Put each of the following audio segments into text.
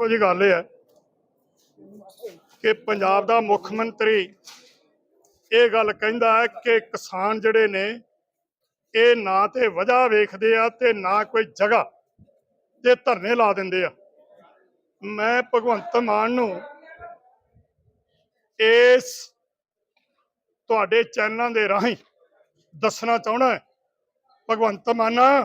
ਦੇਖੋ ਜੀ ਗੱਲ ਇਹ ਹੈ ਕਿ ਪੰਜਾਬ ਦਾ ਮੁੱਖ ਮੰਤਰੀ ਇਹ ਗੱਲ ਕਹਿੰਦਾ ਹੈ ਕਿ ਕਿਸਾਨ ਜਿਹੜੇ ਨੇ, ਇਹ ਨਾ ਤੇ ਵਜ੍ਹਾ ਵੇਖਦੇ ਆ ਤੇ ਨਾ ਕੋਈ ਜਗ੍ਹਾ ਤੇ ਧਰਨੇ ਲਾ ਦਿੰਦੇ ਆ। ਮੈਂ ਭਗਵੰਤ ਮਾਨ ਨੂੰ ਇਸ ਤੁਹਾਡੇ ਚੈਨਲਾਂ ਦੇ ਰਾਹੀਂ ਦੱਸਣਾ ਚਾਹਣਾ ਭਗਵੰਤ ਮਾਨਾ,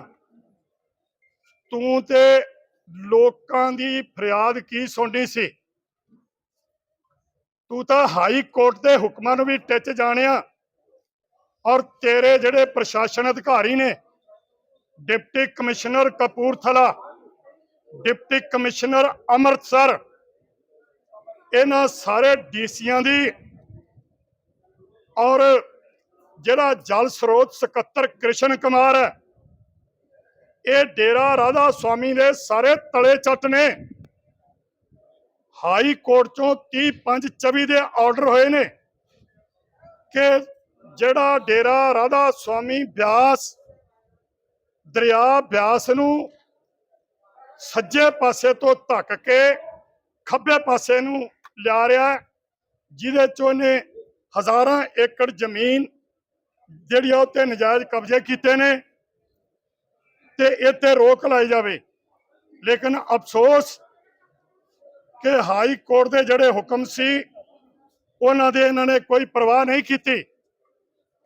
ਤੂੰ ਤੇ ਲੋਕਾਂ ਦੀ ਫਰਿਆਦ ਕੀ ਸੁਣਨੀ ਸੀ? ਤੂੰ ਤਾਂ ਹਾਈ ਕੋਰਟ ਦੇ ਹੁਕਮਾਂ ਨੂੰ ਵੀ ਟਿੱਚ ਜਾਣਿਆ ਔਰ ਤੇਰੇ ਜਿਹੜੇ ਪ੍ਰਸ਼ਾਸਨ ਅਧਿਕਾਰੀ ਨੇ, deputy commissioner Kapurthala, deputy commissioner Amritsar, ਇਹਨਾਂ ਸਾਰੇ ਡੀਸੀਆਂ ਦੀ ਔਰ ਜਿਹੜਾ ਜਲ ਸਰੋਤ ਸਕੱਤਰ ਕ੍ਰਿਸ਼ਨ ਕੁਮਾਰ ਹੈ ਇਹ ਡੇਰਾ ਰਾਧਾ ਸਵਾਮੀ ਦੇ ਸਾਰੇ ਤਲੇ ਚੱਟ ਨੇ। ਹਾਈ ਕੋਰਟ ਚੋਂ 30 5 24 ਦੇ ਆਰਡਰ ਹੋਏ ਨੇ ਕਿ ਜਿਹੜਾ ਡੇਰਾ ਰਾਧਾ ਸਵਾਮੀ ਬਿਆਸ, ਦਰਿਆ ਬਿਆਸ ਨੂੰ ਸੱਜੇ ਪਾਸੇ ਤੋਂ ਧੱਕ ਕੇ ਖੱਬੇ ਪਾਸੇ ਨੂੰ ਲਿਆ ਰਿਹਾ ਜਿਹਦੇ ਚੋਂ ਨੇ ਹਜ਼ਾਰਾਂ ਏਕੜ ਜ਼ਮੀਨ ਜਿਹੜੀ ਆ ਉੱਤੇ ਨਜਾਇਜ਼ ਕਬਜ਼ੇ ਕੀਤੇ ਨੇ। ਤੇ ਇੱਥੇ ਰੋਕ ਲਾਈ ਜਾਵੇ। ਲੇਕਿਨ ਅਫਸੋਸ ਕਿ ਹਾਈ ਕੋਰਟ ਦੇ ਜਿਹੜੇ ਹੁਕਮ ਸੀ, ਉਹਨਾਂ ਦੇ ਇਹਨਾਂ ਨੇ ਕੋਈ ਪਰਵਾਹ ਨਹੀਂ ਕੀਤੀ।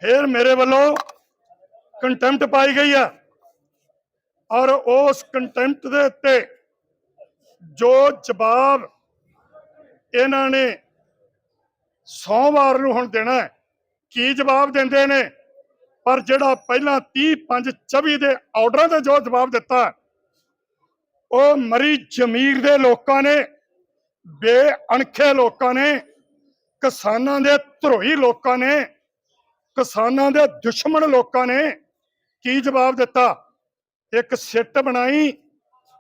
ਫਿਰ ਮੇਰੇ ਵੱਲੋਂ ਕੰਟੈਂਪਟ ਪਾਈ ਗਈ ਹੈ। ਔਰ ਉਸ ਕੰਟੈਂਪਟ ਦੇ ਉੱਤੇ ਜੋ ਜਵਾਬ ਇਹਨਾਂ ਨੇ ਸੋਮਵਾਰ ਨੂੰ ਹੁਣ ਦੇਣਾ ਕੀ ਜਵਾਬ ਦਿੰਦੇ ਨੇ? ਪਰ ਜਿਹੜਾ ਪਹਿਲਾਂ 30 5 24 ਦੇ ਆਰਡਰਾਂ ਤੇ ਜੋ ਜਵਾਬ ਦਿੱਤਾ, ਉਹ ਮਰੀ ਜ਼ਮੀਰ ਦੇ ਲੋਕਾਂ ਨੇ, ਬੇਅਣਖੇ ਲੋਕਾਂ ਨੇ, ਕਿਸਾਨਾਂ ਦੇ ਧਰੋਈ ਲੋਕਾਂ ਨੇ, ਕਿਸਾਨਾਂ ਦੇ ਦੁਸ਼ਮਣ ਲੋਕਾਂ ਨੇ ਕੀ ਜਵਾਬ ਦਿੱਤਾ? ਇੱਕ ਸਿੱਟ ਬਣਾਈ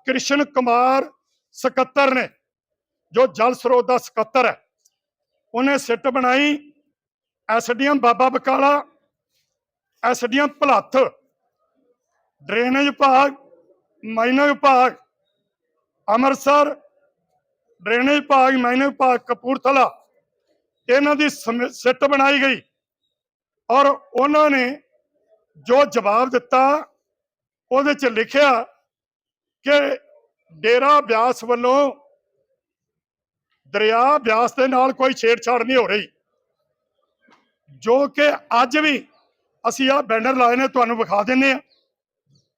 ਕ੍ਰਿਸ਼ਨ ਕੁਮਾਰ ਸਕੱਤਰ ਨੇ, ਜੋ ਜਲ ਸਰੋਤ ਦਾ ਸਕੱਤਰ ਹੈ। ਉਹਨੇ ਸਿੱਟ ਬਣਾਈ SDM Baba Bakala SDM Bholath, drainage ਵਿਭਾਗ ਮਾਈਨਰ ਵਿਭਾਗ, ਅੰਮ੍ਰਿਤਸਰ, ਡਰੇਨੇਜ ਵਿਭਾਗ ਮਾਈਨਰ ਵਿਭਾਗ, ਕਪੂਰਥਲਾ। ਇਹਨਾਂ ਦੀ ਸਮਿ- ਸਿੱਟ ਬਣਾਈ ਗਈ ਔਰ ਉਹਨਾਂ ਨੇ ਜੋ ਜਵਾਬ ਦਿੱਤਾ, ਉਹਦੇ ਚ ਲਿਖਿਆ ਕਿ ਡੇਰਾ ਬਿਆਸ ਵੱਲੋਂ ਦਰਿਆ ਬਿਆਸ ਦੇ ਨਾਲ ਕੋਈ ਛੇੜਛਾੜ ਨਹੀਂ ਹੋ ਰਹੀ। ਜੋ ਕਿ ਅੱਜ ਵੀ ਅਸੀਂ ਆ ਬੈਨਰ ਲਾਏ ਨੇ ਤੁਹਾਨੂੰ ਵਿਖਾ ਦਿੰਨੇ ਆ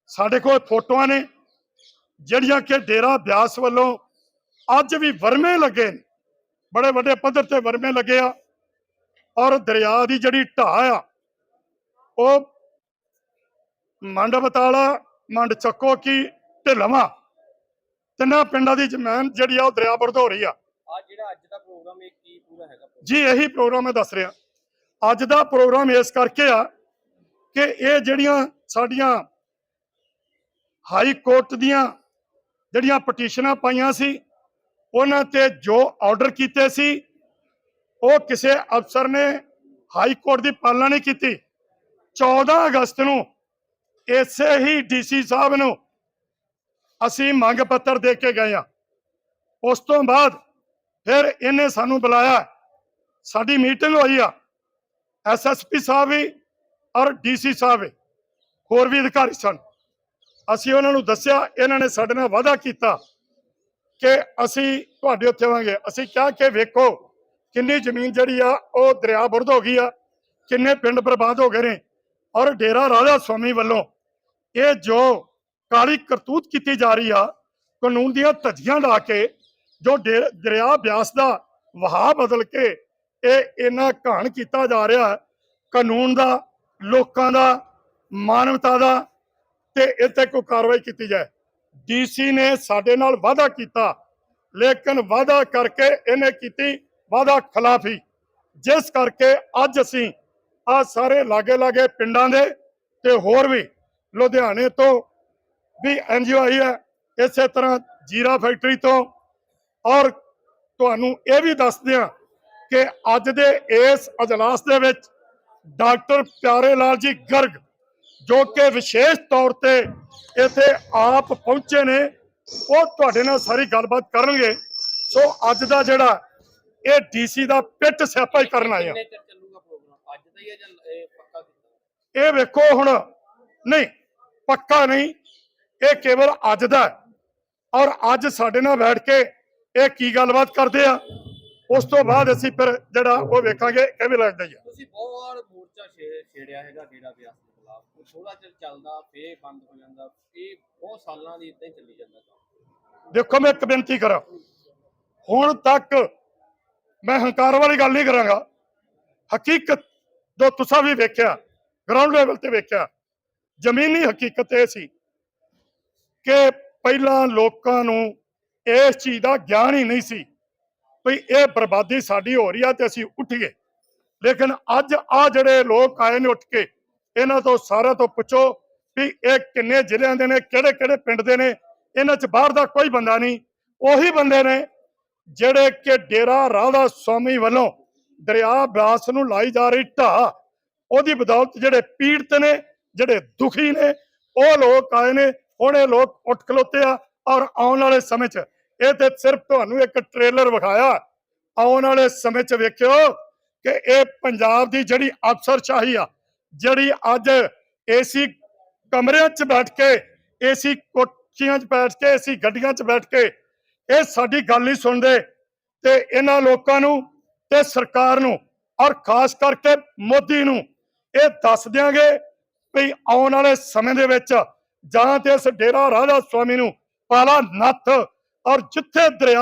ਸਾਡੇ ਕੋਲ ਫੋਟੋਆਂ ਨੇ ਜਿਹੜੀਆਂ ਕਿ ਡੇਰਾ ਬਿਆਸ ਵੱਲੋਂ ਅੱਜ ਵੀ ਵਰਮੇ ਲੱਗੇ ਨੇ। ਬੜੇ ਵੱਡੇ ਪੱਧਰ ਤੇ ਵਰਮੇ ਲੱਗੇ ਆ। ਔਰ ਦਰਿਆ ਦੀ ਜਿਹੜੀ ਢਾਹ ਆ ਉਹ ਮੰਡ ਬਤਾਲਾ ਮੰਡ ਚੱਕੋ ਕੀ ਢਿਲਵਾ ਤਿੰਨਾਂ ਪਿੰਡਾਂ ਦੀ ਜ਼ਮੀਨ ਜਿਹੜੀ ਆ ਉਹ ਦਰਿਆ ਬਰਦ ਹੋ ਰਹੀ ਆ। ਆ ਜਿਹੜਾ ਅੱਜ ਦਾ ਪ੍ਰੋਗਰਾਮ ਇਹ ਕੀ ਪੂਰਾ ਹੈਗਾ? ਜੀ ਇਹੀ ਪ੍ਰੋਗਰਾਮ ਮੈਂ ਦੱਸ ਰਿਹਾ। ਅੱਜ ਦਾ ਪ੍ਰੋਗਰਾਮ ਇਸ ਕਰਕੇ ਆ ਕਿ ਇਹ ਜਿਹੜੀਆਂ ਸਾਡੀਆਂ ਹਾਈ ਕੋਰਟ ਦੀਆਂ ਜਿਹੜੀਆਂ ਪਟੀਸ਼ਨਾਂ ਪਾਈਆਂ ਸੀ, ਉਹਨਾਂ ਤੇ ਜੋ ਆਰਡਰ ਕੀਤੇ ਸੀ, ਉਹ ਕਿਸੇ ਅਫਸਰ ਨੇ ਹਾਈ ਕੋਰਟ ਦੀ ਪਾਲਣਾ ਨਹੀਂ ਕੀਤੀ। 14 ਅਗਸਤ ਨੂੰ ਇਸੇ ਹੀ ਡੀਸੀ ਸਾਹਿਬ ਨੂੰ ਅਸੀਂ ਮੰਗ ਪੱਤਰ ਦੇ ਕੇ ਗਏ ਆ ਉਸ ਤੋਂ ਬਾਅਦ ਫਿਰ ਇਹਨੇ ਸਾਨੂੰ ਬੁਲਾਇਆ। ਸਾਡੀ ਮੀਟਿੰਗ ਹੋਈ ਆ। ਐਸਐਸਪੀ ਸਾਹਿਬ ਵੀ ਔਰ ਡੀਸੀ ਸਾਹਿਬ ਹੋਰ ਵੀ ਅਧਿਕਾਰੀ ਸਨ। ਅਸੀਂ ਉਹਨਾਂ ਨੂੰ ਦੱਸਿਆ, ਇਹਨਾਂ ਨੇ ਸਾਡੇ ਨਾਲ ਵਾਅਦਾ ਕੀਤਾ ਕਿ ਅਸੀਂ ਤੁਹਾਡੇ ਉੱਥੇ ਆਵਾਂਗੇ। ਅਸੀਂ ਕਿਹਾ ਕਿ ਵੇਖੋ, ਕਿੰਨੀ ਜ਼ਮੀਨ ਜਿਹੜੀ ਆ, ਉਹ ਦਰਿਆ ਬੁਰਦ ਹੋ ਗਈ ਆ, ਕਿੰਨੇ ਪਿੰਡ ਬਰਬਾਦ ਹੋ ਗਏ ਨੇ। ਔਰ ਡੇਰਾ ਰਾਜਾ ਸੁਆਮੀ ਵੱਲੋਂ ਇਹ ਜੋ ਕਾਲੀ ਕਰਤੂਤ ਕੀਤੀ ਜਾ ਰਹੀ ਆ, ਕਾਨੂੰਨ ਦੀਆਂ ਧੱਜੀਆਂ ਲਾ ਕੇ, ਜੋ ਡੇ- ਦਰਿਆ ਬਿਆਸ ਦਾ ਵਹਾਅ ਬਦਲ ਕੇ ਇਹ ਇੰਨਾ ਘਾਣ ਕੀਤਾ ਜਾ ਰਿਹਾ, ਕਾਨੂੰਨ ਦਾ ਲੋਕਾਂ ਦਾ, ਮਾਨਵਤਾ ਦਾ ਤੇ ਇਹ ਤੇ ਕੋਈ ਕਾਰਵਾਈ ਕੀਤੀ ਜਾਏ। ਡੀਸੀ ਨੇ ਸਾਡੇ ਨਾਲ ਵਾਅਦਾ ਕੀਤਾ, ਲੇਕਿਨ ਵਾਅਦਾ ਕਰਕੇ ਇਹਨੇ ਕੀਤੀ ਵਾਅਦਾ ਖਿਲਾਫੀ। ਜਿਸ ਕਰਕੇ ਅੱਜ ਅਸੀਂ ਆ ਸਾਰੇ ਲਾਗੇ ਲਾਗੇ ਪਿੰਡਾਂ ਦੇ ਤੇ ਹੋਰ ਵੀ ਲੁਧਿਆਣੇ ਤੋਂ ਵੀ ਐਨਜੀਓ ਆਈ ਹੈ, ਇਸੇ ਤਰ੍ਹਾਂ ਜੀਰਾ ਫੈਕਟਰੀ ਤੋਂ। ਔਰ ਤੁਹਾਨੂੰ ਇਹ ਵੀ ਦੱਸਦੇ ਹਾਂ ਕਿ ਅੱਜ ਦੇ ਇਸ ਅਜਲਾਸ ਦੇ ਵਿੱਚ ਡਾਕਟਰ ਪਿਆਰੇ ਲਾਲ ਜੀ ਗਰਗ ਜੋ ਕਿ ਵਿਸ਼ੇਸ਼ ਤੌਰ ਤੇ ਇੱਥੇ ਆਪ ਪਹੁੰਚੇ ਨੇ ਉਹ ਤੁਹਾਡੇ ਨਾਲ ਸਾਰੀ ਗੱਲਬਾਤ ਕਰਨਗੇ। ਸੋ ਅੱਜ ਦਾ ਜਿਹੜਾ ਇਹ ਡੀਸੀ ਦਾ ਪਿੱਟ ਸਿਆਪਾ ਹੀ ਕਰਨ ਆਏ ਆ। ਕਿੰਨੇ ਚਿਰ ਚੱਲੂਗਾ ਪ੍ਰੋਗਰਾਮ ਅੱਜ ਦਾ ਹੀ ਹੈ ਜਾਂ ਇਹ ਇਹ ਵੇਖੋ ਹੁਣ ਨਹੀਂ ਪੱਕਾ ਨਹੀਂ ਇਹ ਕੇਵਲ ਅੱਜ ਦਾ। ਔਰ ਅੱਜ ਸਾਡੇ ਨਾਲ ਬੈਠ ਕੇ ਇਹ ਕੀ ਗੱਲਬਾਤ ਕਰਦੇ ਆ ਉਸ ਤੋਂ ਬਾਅਦ ਅਸੀਂ ਫਿਰ ਜਿਹੜਾ ਉਹ ਵੇਖਾਂਗੇ ਕਿਵੇਂ ਲੱਗਦਾ ਹੀ ਤੁਸੀਂ ਬਹੁਤ ਮੋਰਚਾ ਛੇ- ਛੇੜਿਆ ਹੈਗਾ ਡੇਰਾ ਬਿਆਸ ਦੇ ਖਿਲਾਫ। ਉਹ ਥੋੜਾ ਚਿਰ ਚੱਲਦਾ, ਫੇਰ ਬੰਦ ਹੋ ਜਾਂਦਾ। ਇਹ ਬਹੁਤ ਸਾਲਾਂ ਦੀ ਇਦਾਂ ਹੀ ਚੱਲੀ ਜਾਂਦਾ ਕੰਮ। ਦੇਖੋ, ਮੈਂ ਇੱਕ ਬੇਨਤੀ ਕਰਾਂ। ਹੁਣ ਤੱਕ ਮੈਂ ਹੰਕਾਰ ਵਾਲੀ ਗੱਲ ਨਹੀਂ ਕਰਾਂਗਾ। ਹਕੀਕਤ ਜੋ ਤੁਸੀਂ ਵੀ ਵੇਖਿਆ ਗਰਾਊਂਡ ਲੈਵਲ ਤੇ ਵੇਖਿਆ, ਜ਼ਮੀਨੀ ਹਕੀਕਤ ਇਹ ਸੀ ਕਿ ਪਹਿਲਾਂ ਲੋਕਾਂ ਨੂੰ ਇਸ ਚੀਜ਼ ਦਾ ਗਿਆਨ ਹੀ ਨਹੀਂ ਸੀ ਵੀ ਇਹ ਬਰਬਾਦੀ ਸਾਡੀ ਹੋ ਰਹੀ ਆ ਤੇ ਅਸੀਂ ਉੱਠੀਏ ਲੇਕਿਨ ਅੱਜ ਆ ਜਿਹੜੇ ਲੋਕ ਆਏ ਨੇ ਉੱਠ ਕੇ, ਇਹਨਾਂ ਤੋਂ ਸਾਰਿਆਂ ਤੋਂ ਪੁੱਛੋ ਵੀ ਇਹ ਕਿੰਨੇ ਜ਼ਿਲ੍ਹਿਆਂ ਦੇ ਨੇ, ਕਿਹੜੇ ਕਿਹੜੇ ਪਿੰਡ ਦੇ ਨੇ, ਇਹਨਾਂ 'ਚ ਬਾਹਰ ਦਾ ਕੋਈ ਬੰਦਾ ਨਹੀਂ। ਉਹੀ ਬੰਦੇ ਨੇ ਜਿਹੜੇ ਕਿ ਡੇਰਾ ਰਾਧਾ ਸਵਾਮੀ ਵੱਲੋਂ ਦਰਿਆ ਬਿਆਸ ਨੂੰ ਲਾਈ ਜਾ ਰਹੀ ਢਾਹ, ਉਹਦੀ ਬਦੌਲਤ ਜਿਹੜੇ ਪੀੜਤ ਨੇ, ਜਿਹੜੇ ਦੁਖੀ ਨੇ, ਉਹ ਲੋਕ ਆਏ ਨੇ, ਹੁਣ ਇਹ ਲੋਕ ਉੱਠ ਖਲੋਤੇ ਆ ਔਰ ਆਉਣ ਵਾਲੇ ਸਮੇਂ 'ਚ। ਇਹ ਤੇ ਸਿਰਫ ਤੁਹਾਨੂੰ ਇੱਕ ਟ੍ਰੇਲਰ ਵਿਖਾਇਆ। ਆਉਣ ਵਾਲੇ ਸਮੇਂ 'ਚ ਵੇਖਿਓ ਕਿ ਇਹ ਪੰਜਾਬ ਦੀ ਜਿਹੜੀ ਅਫਸਰਸ਼ਾਹੀ ਆ, ਜਿਹੜੀ ਅੱਜ ਏਸੀ ਕਮਰਿਆਂ 'ਚ ਬੈਠ ਕੇ, ਏਸੀ ਕੋਠੀਆਂ 'ਚ ਬੈਠ ਕੇ, ਏਸੀ ਗੱਡੀਆਂ 'ਚ ਬੈਠ ਕੇ ਇਹ ਸਾਡੀ ਗੱਲ ਨਹੀਂ ਸੁਣਦੇ ਤੇ ਇਹਨਾਂ ਲੋਕਾਂ ਨੂੰ ਤੇ ਸਰਕਾਰ ਨੂੰ ਔਰ ਖਾਸ ਕਰਕੇ ਮੋਦੀ ਨੂੰ ਇਹ ਦੱਸ ਦਿਆਂਗੇ ਵੀ ਆਉਣ ਵਾਲੇ ਸਮੇਂ ਦੇ ਵਿੱਚ ਜਾਂ ਤੇ ਇਸ ਡੇਰਾ ਰਾਧਾ ਸਵਾਮੀ ਨੂੰ ਪਾਲਾ ਨੱਥ ਔਰ ਜਿੱਥੇ ਦਰਿਆ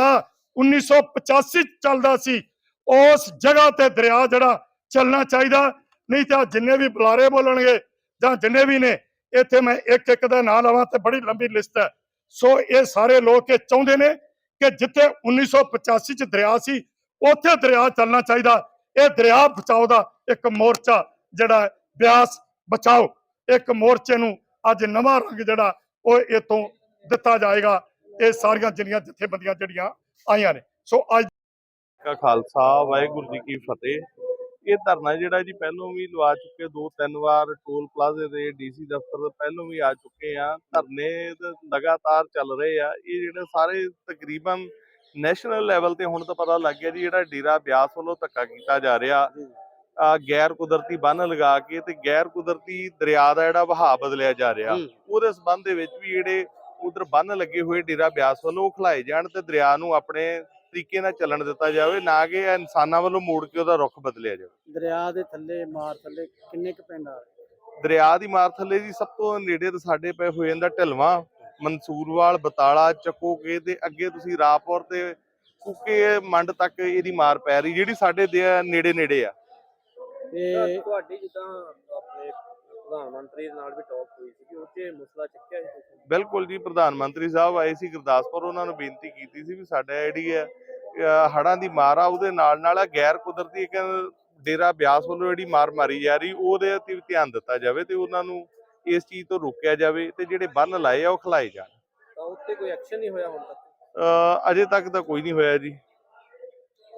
1985 ਚ ਚੱਲਦਾ ਸੀ ਉਸ ਜਗ੍ਹਾ ਤੇ ਦਰਿਆ ਜਿਹੜਾ ਚੱਲਣਾ ਚਾਹੀਦਾ, ਨਹੀਂ ਤਾਂ ਜਿੰਨੇ ਵੀ ਬੁਲਾਰੇ ਬੋਲਣਗੇ ਜਾਂ ਜਿੰਨੇ ਵੀ ਨੇ, ਇੱਥੇ ਮੈਂ ਇੱਕ ਇੱਕ ਦਾ ਨਾਂ ਲਵਾਂ ਤੇ ਬੜੀ ਲੰਬੀ ਲਿਸਟ ਹੈ। ਸੋ ਇਹ ਸਾਰੇ ਲੋਕ ਇਹ ਚਾਹੁੰਦੇ ਨੇ ਕਿ ਜਿੱਥੇ 1985 ਚ ਦਰਿਆ ਸੀ, ਉੱਥੇ ਦਰਿਆ ਚੱਲਣਾ ਚਾਹੀਦਾ। ਇਹ ਦਰਿਆ ਬਚਾਓ ਦਾ ਇੱਕ ਮੋਰਚਾ ਜਿਹੜਾ ਬਿਆਸ ਬਚਾਓ। ਇੱਕ ਮੋਰਚੇ ਨੂੰ ਅੱਜ ਨਵਾਂ ਰੰਗ ਜਿਹੜਾ ਉਹ ਇਤੋਂ ਦਿੱਤਾ ਜਾਏਗਾ। ਇਹ ਸਾਰੀਆਂ ਜਿਹੜੀਆਂ ਜਥੇਬੰਦੀਆਂ ਜਿਹੜੀਆਂ ਆਈਆਂ ਨੇ। ਸੋ ਅੱਜ ਕਾ ਖਾਲਸਾ ਵਾਹਿਗੁਰੂ ਜੀ ਕੀ ਫਤਿਹ। ਇਹ ਧਰਨਾ ਜਿਹੜਾ ਜੀ ਪਹਿਲੋਂ ਵੀ ਲਵਾ ਚੁੱਕੇ ਦੋ ਤਿੰਨ ਵਾਰ ਟੋਲ ਪਲਾਜ਼ੇ ਦੇ ਡੀਸੀ ਦਫ਼ਤਰ ਦੇ ਪਹਿਲੋਂ ਵੀ ਆ ਚੁੱਕੇ ਆ। ਧਰਨੇ ਲਗਾਤਾਰ ਚੱਲ ਰਹੇ ਆ। ਇਹ ਜਿਹੜੇ ਸਾਰੇ ਤਕਰੀਬਨ ਨੈਸ਼ਨਲ ਲੈਵਲ ਤੇ ਹੁਣ ਤਾਂ ਪਤਾ ਲੱਗ ਗਿਆ ਜੀ ਜਿਹੜਾ ਡੇਰਾ ਬਿਆਸ ਵੱਲੋਂ ਧੱਕਾ ਕੀਤਾ ਜਾ ਰਿਹਾ। ਆ ਗੈਰ ਕੁਦਰਤੀ ਬੰਨ ਲਗਾ ਕੇ ਤੇ ਗੈਰ ਕੁਦਰਤੀ ਦਰਿਆ ਦਾ ਜਿਹੜਾ ਵਹਾਅ ਬਦਲਿਆ ਜਾ ਰਿਹਾ। ਉਹਦੇ ਸਬੰਧ ਦੇ ਵਿੱਚ ਵੀ ਜਿਹੜੇ ਉਧਰ ਬੰਨ ਲੱਗੇ ਹੋਏ ਡੇਰਾ ਬਿਆਸ ਵੱਲੋਂ ਖਲਾਏ ਜਾਣ ਤੇ ਦਰਿਆ ਨੂੰ ਆਪਣੇ ਤਰੀਕੇ ਨਾਲ ਚੱਲਣ ਦਿੱਤਾ ਜਾਵੇ ਨਾ ਕਿ ਇਹ ਇਨਸਾਨਾਂ ਵੱਲੋਂ ਮੋੜ ਕੇ ਉਹਦਾ ਰੁਖ ਬਦਲਿਆ ਜਾਵੇ। ਦਰਿਆ ਦੇ ਥੱਲੇ ਮਾਰ ਥੱਲੇ ਕਿੰਨੇ ਕੁ ਪਿੰਡ ਆ ਰਹੇ? ਦਰਿਆ ਦੀ ਮਾਰ ਥੱਲੇ ਜੀ ਸਭ ਤੋਂ ਨੇੜੇ ਤੇ ਸਾਡੇ ਪਏ ਹੋ ਜਾਂਦਾ ਢਲਵਾ ਮਨਸੂਰਵਾਲ ਬਤਾਲਾ ਚੱਕੋਕੇ ਤੇ ਅੱਗੇ ਤੁਸੀਂ ਰਾਪੌਰ ਤੇ ਕੁੱਕੇ ਮੰਡ ਤੱਕ ਇਹਦੀ ਮਾਰ ਪੈ ਰਹੀ ਜਿਹੜੀ ਸਾਡੇ ਦੇ ਨੇੜੇ ਨੇੜੇ ਆ। ਤੇ ਤੁਹਾਡੀ ਜਿੱਦਾਂ ਪ੍ਰਧਾਨ ਮੰਤਰੀ ਦੇ ਨਾਲ ਵੀ ਟਾਕ ਹੋਈ ਸੀ ਕਿ ਉੱਥੇ ਮਸਲਾ ਚੱਕਿਆ ਸੀ ਤੁਸੀਂ? ਬਿਲਕੁਲ ਜੀ ਪ੍ਰਧਾਨ ਮੰਤਰੀ ਸਾਹਿਬ ਆਏ ਸੀ ਗੁਰਦਾਸਪੁਰ ਉਹਨਾਂ ਨੂੰ ਬੇਨਤੀ ਕੀਤੀ ਸੀ ਵੀ ਸਾਡਾ ਜਿਹੜੀ ਹੈ ਅਹ ਹੜ੍ਹਾਂ ਦੀ ਮਾਰ ਆ ਉਹਦੇ ਨਾਲ ਨਾਲ ਗੈਰ ਕੁਦਰਤੀ ਇੱਕ ਡੇਰਾ ਬਿਆਸ ਵੱਲੋਂ ਜਿਹੜੀ ਮਾਰ ਮਾਰੀ ਜਾ ਰਹੀ ਉਹਦੇ ਤੇ ਵੀ ਧਿਆਨ ਦਿੱਤਾ ਜਾਵੇ ਤੇ ਉਹਨਾਂ ਨੂੰ ਇਸ ਚੀਜ਼ ਤੋਂ ਰੋਕਿਆ ਜਾਵੇ ਤੇ ਜਿਹੜੇ ਬੰਨ ਲਾਏ ਆ ਉਹ ਖਲਾਏ ਜਾਣ। ਤਾਂ ਉੱਤੇ ਕੋਈ ਐਕਸ਼ਨ ਨਹੀਂ ਹੋਇਆ ਹੁਣ ਤੱਕ? ਅਹ ਅਜੇ ਤੱਕ ਤਾਂ ਕੋਈ ਨਹੀਂ ਹੋਇਆ ਜੀ।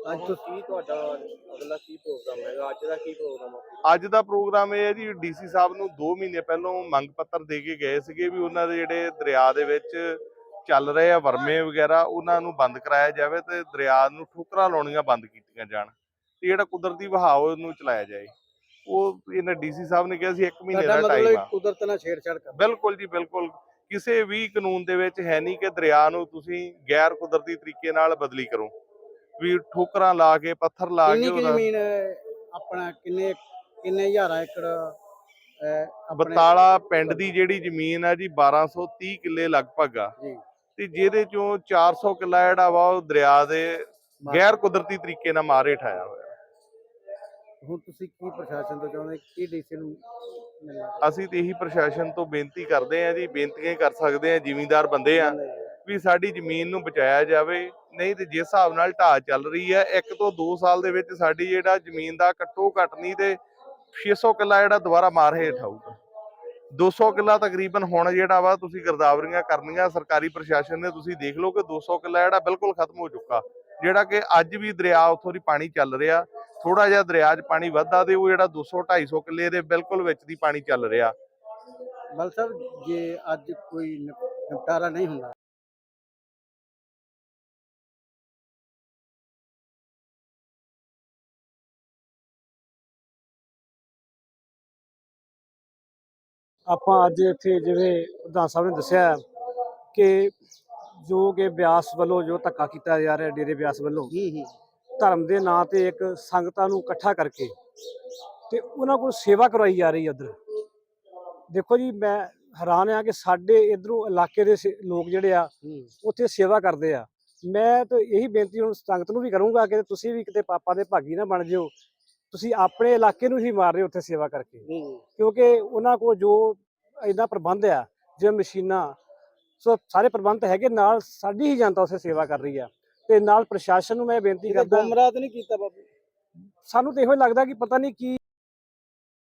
ਅੱਜ ਤੋਂ ਕੀ ਤੁਹਾਡਾ ਅਗਲਾ ਕੀ ਪ੍ਰੋਗਰਾਮ ਹੈਗਾ ਅੱਜ ਦਾ ਕੀ ਪ੍ਰੋਗਰਾਮ ਹੈ ਅੱਜ ਦਾ ਪ੍ਰੋਗਰਾਮ ਇਹ ਹੈ ਜੀ ਡੀਸੀ ਸਾਹਿਬ ਨੂੰ 2 ਮਹੀਨੇ ਪਹਿਲਾਂ ਮੰਗ ਪੱਤਰ ਦੇ ਕੇ ਗਏ ਸੀਗੇ ਵੀ ਉਹਨਾਂ ਦੇ ਜਿਹੜੇ ਦਰਿਆ ਦੇ ਵਿੱਚ ਚੱਲ ਰਹੇ ਆ ਵਰਮੇ ਵਗੈਰਾ ਉਹਨਾਂ ਨੂੰ ਬੰਦ ਕਰਾਇਆ ਜਾਵੇ ਤੇ ਦਰਿਆ ਨੂੰ ਠੋਕਰਾਂ ਲਾਉਣੀਆਂ ਬੰਦ ਕੀਤੀਆਂ ਜਾਣ ਤੇ ਜਿਹੜਾ ਕੁਦਰਤੀ ਵਹਾਅ ਉਹਨੂੰ ਚਲਾਇਆ ਜਾਏ। ਉਹ ਇਹਨਾਂ ਡੀਸੀ ਸਾਹਿਬ ਨੇ ਕਿਹਾ ਸੀ 1 ਮਹੀਨੇ ਦਾ ਟਾਈਮ ਆ। ਕੁਦਰਤ ਨਾਲ ਛੇੜਛਾੜ ਕਰ ਬਿਲਕੁਲ ਜੀ ਬਿਲਕੁਲ। ਕਿਸੇ ਵੀ ਕਾਨੂੰਨ ਦੇ ਵਿੱਚ ਹੈ ਨਹੀਂ ਕਿ ਦਰਿਆ ਨੂੰ ਤੁਸੀਂ ਗੈਰ ਕੁਦਰਤੀ ਤਰੀਕੇ ਨਾਲ ਬਦਲੀ ਕਰੋ। ਵੀ ਠੋਕਰਾਂ ਲਾ ਕੇ ਪੱਥਰ ਲਾ ਕੇ ਕਿੰਨੀ ਕੁ ਉਹਦਾ ਜ਼ਮੀਨ ਆਪਣਾ ਕਿੰਨੇ ਕਿੰਨੇ ਹਜ਼ਾਰਾਂ ਏਕੜ ਅਹ, ਆਪਣੇ- ਬਤਾਲਾ ਪਿੰਡ ਦੀ ਜਿਹੜੀ ਜ਼ਮੀਨ ਆ ਜੀ 1230 ਕਿੱਲੇ ਲਗਭਗ ਆ। ਜੀ। ਤੇ ਜਿਹਦੇ ਚੋਂ 400 ਕਿੱਲਾ ਜਿਹੜਾ ਵਾ ਉਹ ਦਰਿਆ ਦੇ ਗੈਰ ਕੁਦਰਤੀ ਤਰੀਕੇ ਨਾਲ ਮਾਰੇ ਠਾਇਆ ਹੋਇਆ। ਹੁਣ ਤੁਸੀਂ ਕੀ ਪ੍ਰਸ਼ਾਸਨ ਤੋਂ ਚਾਹੁੰਦੇ ਕੀ ਡੀਸੀ ਨੂੰ ਮਿਲਣਾ? ਅਸੀਂ ਤੇ ਇਹੀ ਪ੍ਰਸ਼ਾਸਨ ਤੋਂ ਬੇਨਤੀ ਕਰਦੇ ਆ ਜੀ ਬੇਨਤੀਆਂ ਹੀ ਕਰ ਸਕਦੇ ਆ ਜ਼ਿਮੀਂਦਾਰ ਬੰਦੇ ਆ। ਵੀ ਸਾਡੀ ਜ਼ਮੀਨ ਨੂੰ ਬਚਾਇਆ ਜਾਵੇ। ਨਹੀਂ ਤੇ ਜਿਸ ਹਿਸਾਬ ਨਾਲ ਢਾਹ ਚੱਲ ਰਹੀ ਹੈ, ਇੱਕ ਤੋਂ 2 ਸਾਲ ਦੇ ਵਿੱਚ ਸਾਡੀ ਜਿਹੜਾ ਜ਼ਮੀਨ ਦਾ ਘੱਟੋ ਘੱਟ ਨਹੀਂ ਤੇ 600 ਕਿੱਲਾ ਜਿਹੜਾ ਦੁਬਾਰਾ ਮਾਰ ਹੇਠ ਆਊਗਾ। 200 ਕਿੱਲਾ ਤਕਰੀਬਨ ਹੁਣ ਜਿਹੜਾ ਵਾ ਤੁਸੀਂ ਗਰਦਾਵਰੀਆਂ ਕਰਨੀਆਂ, ਸਰਕਾਰੀ ਪ੍ਰਸ਼ਾਸਨ ਨੇ ਤੁਸੀਂ ਦੇਖ ਲਓ ਕਿ 200 ਕਿੱਲਾ ਜਿਹੜਾ ਬਿਲਕੁਲ ਖਤਮ ਹੋ ਚੁੱਕਾ। ਜਿਹੜਾ ਕਿ ਅੱਜ ਵੀ ਦਰਿਆ ਉੱਥੋਂ ਦੀ ਪਾਣੀ ਚੱਲ ਰਿਹਾ। ਥੋੜਾ ਜਿਹਾ ਦਰਿਆ 'ਚ ਪਾਣੀ ਵੱਧਦਾ ਤੇ ਉਹ ਜਿਹੜਾ 200 250 ਕਿੱਲੇ ਦੇ ਬਿਲਕੁਲ ਵਿੱਚ ਦੀ ਪਾਣੀ ਚੱਲ ਰਿਹਾ। ਬਲ ਸਾਹਿਬ, ਜੇ ਅੱਜ ਕੋਈ ਨਿਪਟਾਰਾ ਨਹੀਂ ਹੁੰਦਾ। ਆਪਾਂ ਅੱਜ ਇੱਥੇ ਜਿਵੇਂ ਪ੍ਰਧਾਨ ਸਾਹਿਬ ਨੇ ਦੱਸਿਆ ਕਿ ਜੋ ਕਿ ਬਿਆਸ ਵੱਲੋਂ ਜੋ ਧੱਕਾ ਕੀਤਾ ਜਾ ਰਿਹਾ ਡੇਰੇ ਬਿਆਸ ਵੱਲੋਂ ਹੂੰ ਹੂੰ। ਧਰਮ ਦੇ ਨਾਂ ਤੇ ਇੱਕ ਸੰਗਤਾਂ ਨੂੰ ਇਕੱਠਾ ਕਰਕੇ ਤੇ ਉਹਨਾਂ ਕੋਲ ਸੇਵਾ ਕਰਵਾਈ ਜਾ ਰਹੀ ਹੈ ਉਧਰ। ਦੇਖੋ ਜੀ ਮੈਂ ਹੈਰਾਨ ਆ ਕਿ ਸਾਡੇ ਇਧਰੋਂ ਇਲਾਕੇ ਦੇ ਲੋਕ ਜਿਹੜੇ ਆ ਹੂੰ। ਉੱਥੇ ਸੇਵਾ ਕਰਦੇ ਆ। ਮੈਂ ਤਾਂ ਇਹੀ ਬੇਨਤੀ ਹੁਣ ਸੰਗਤ ਨੂੰ ਵੀ ਕਰੂੰਗਾ ਕਿ ਤੁਸੀਂ ਵੀ ਕਿਤੇ ਪਾਪਾ ਦੇ ਭਾਗੀ ਨਾ ਬਣ ਜਿਓ। ਤੁਸੀਂ ਆਪਣੇ ਇਲਾਕੇ ਨੂੰ ਹੀ ਮਾਰ ਰਹੇ ਉੱਥੇ ਸੇਵਾ ਕਰਕੇ। ਕਿਉਂਕਿ ਉਹਨਾਂ ਕੋਲ ਜੋ ਇੰਨਾ ਪ੍ਰਬੰਧ ਆ ਜਿਵੇਂ ਮਸ਼ੀਨਾਂ ਸੋ ਸਾਰੇ ਪ੍ਰਬੰਧ ਹੈਗੇ ਨਾਲ ਸਾਡੀ ਹੀ ਜਨਤਾ ਉੱਥੇ ਸੇਵਾ ਕਰ ਰਹੀ ਆ। ਤੇ ਨਾਲ ਪ੍ਰਸ਼ਾਸਨ ਨੂੰ ਮੈਂ ਬੇਨਤੀ ਕਰਦਾ ਗੁੰਮਰਾਹ ਤਾਂ ਨਹੀਂ ਕੀਤਾ ਬਾਬੂ। ਸਾਨੂੰ ਤਾਂ ਇਹੋ ਹੀ ਲੱਗਦਾ ਕਿ ਪਤਾ ਨਹੀਂ ਕੀ